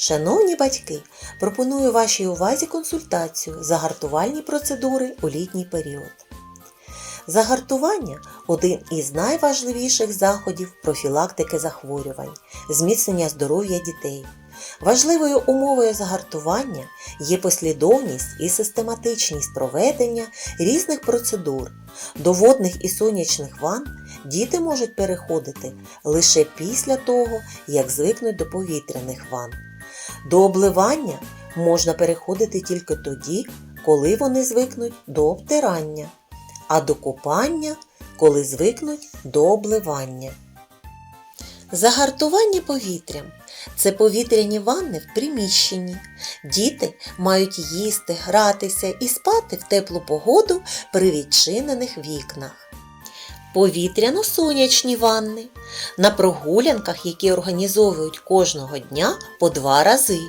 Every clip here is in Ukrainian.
Шановні батьки, пропоную вашій увазі консультацію загартувальні процедури у літній період. Загартування один із найважливіших заходів профілактики захворювань, зміцнення здоров'я дітей. Важливою умовою загартування є послідовність і систематичність проведення різних процедур. До водних і сонячних ванн діти можуть переходити лише після того, як звикнуть до повітряних ванн. До обливання можна переходити тільки тоді, коли вони звикнуть до обтирання, а до купання, коли звикнуть до обливання. Загартування повітрям це повітряні ванни в приміщенні. Діти мають їсти, гратися і спати в теплу погоду при відчинених вікнах. Повітряно-сонячні ванни на прогулянках, які організовують кожного дня по два рази.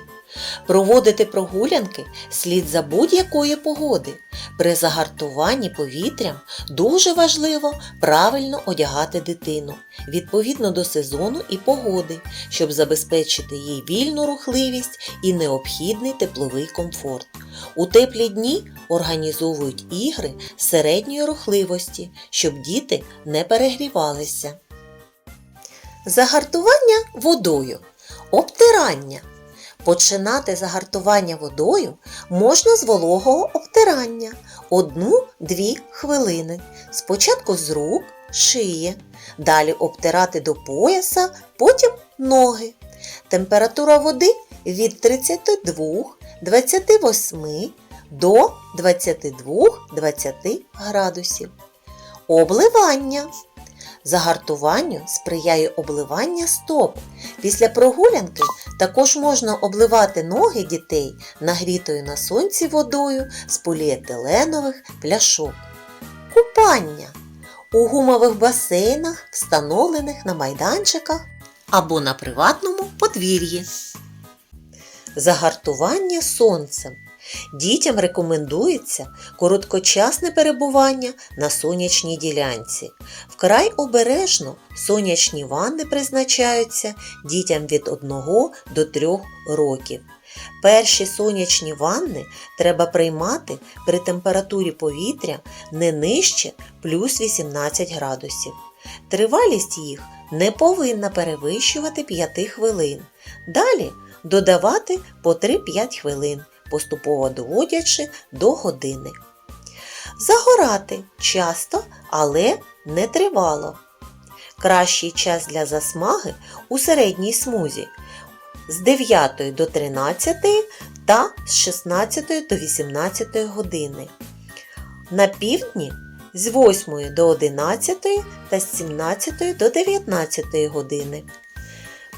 Проводити прогулянки слід за будь-якої погоди. При загартуванні повітрям дуже важливо правильно одягати дитину відповідно до сезону і погоди, щоб забезпечити їй вільну рухливість і необхідний тепловий комфорт. У теплі дні організовують ігри середньої рухливості, щоб діти не перегрівалися. Загартування водою. Обтирання. Починати загартування водою можна з вологого обтирання 1-2 хвилини. Спочатку з рук, шиї, далі обтирати до пояса, потім ноги. Температура води від 32 28 до 22-20 градусів. Обливання. Загартуванню сприяє обливання стоп. Після прогулянки також можна обливати ноги дітей нагрітою на сонці водою з поліетиленових пляшок. Купання у гумових басейнах, встановлених на майданчиках або на приватному подвір'ї. Загартування сонцем. Дітям рекомендується короткочасне перебування на сонячній ділянці. Вкрай обережно сонячні ванни призначаються дітям від 1 до 3 років. Перші сонячні ванни треба приймати при температурі повітря не нижче плюс 18 градусів. Тривалість їх не повинна перевищувати 5 хвилин. Далі додавати по 3-5 хвилин поступово доводячи до години. Загорати часто, але не тривало. Кращий час для засмаги у середній смузі з 9 до 13 та з 16 до 18 години. На півдні з 8 до 11 та з 17 до 19 години.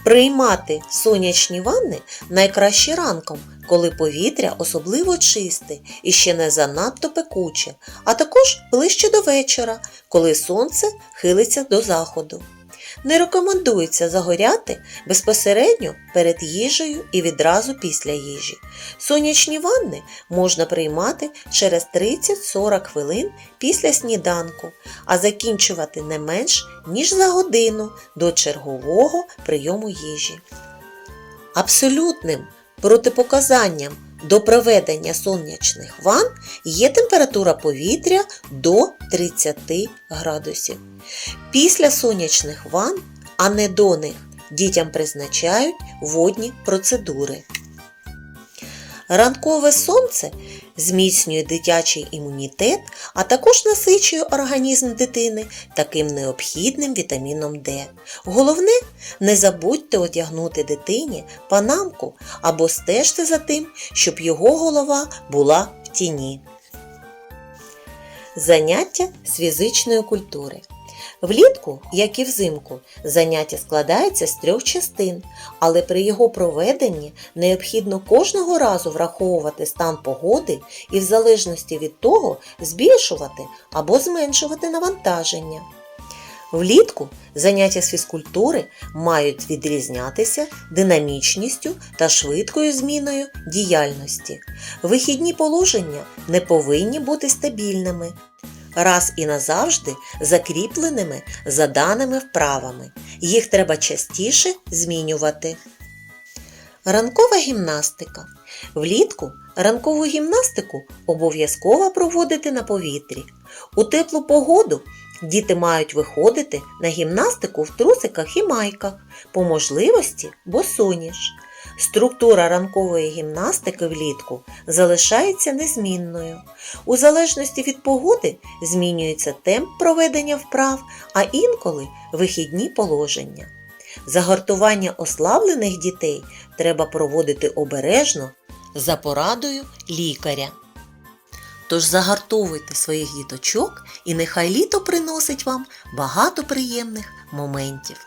Приймати сонячні ванни найкраще ранком, коли повітря особливо чисте і ще не занадто пекуче, а також ближче до вечора, коли сонце хилиться до заходу. Не рекомендується загоряти безпосередньо перед їжею і відразу після їжі. Сонячні ванни можна приймати через 30-40 хвилин після сніданку, а закінчувати не менш ніж за годину до чергового прийому їжі. Абсолютним протипоказанням до проведення сонячних ванн є температура повітря до 30 градусів. Після сонячних ванн, а не до них, дітям призначають водні процедури. Ранкове сонце зміцнює дитячий імунітет, а також насичує організм дитини таким необхідним вітаміном Д. Головне, не забудьте одягнути дитині панамку або стежте за тим, щоб його голова була в тіні. Заняття з фізичної культури. Влітку, як і взимку, заняття складається з трьох частин, але при його проведенні необхідно кожного разу враховувати стан погоди і в залежності від того збільшувати або зменшувати навантаження. Влітку заняття з фізкультури мають відрізнятися динамічністю та швидкою зміною діяльності. Вихідні положення не повинні бути стабільними, раз і назавжди закріпленими за даними вправами. Їх треба частіше змінювати. Ранкова гімнастика. Влітку ранкову гімнастику обов'язково проводити на повітрі. У теплу погоду діти мають виходити на гімнастику в трусиках і майках, по можливості босоніж. Структура ранкової гімнастики влітку залишається незмінною. У залежності від погоди змінюється темп проведення вправ, а інколи вихідні положення. Загартування ослаблених дітей треба проводити обережно за порадою лікаря. Тож загартовуйте своїх діточок і нехай літо приносить вам багато приємних моментів.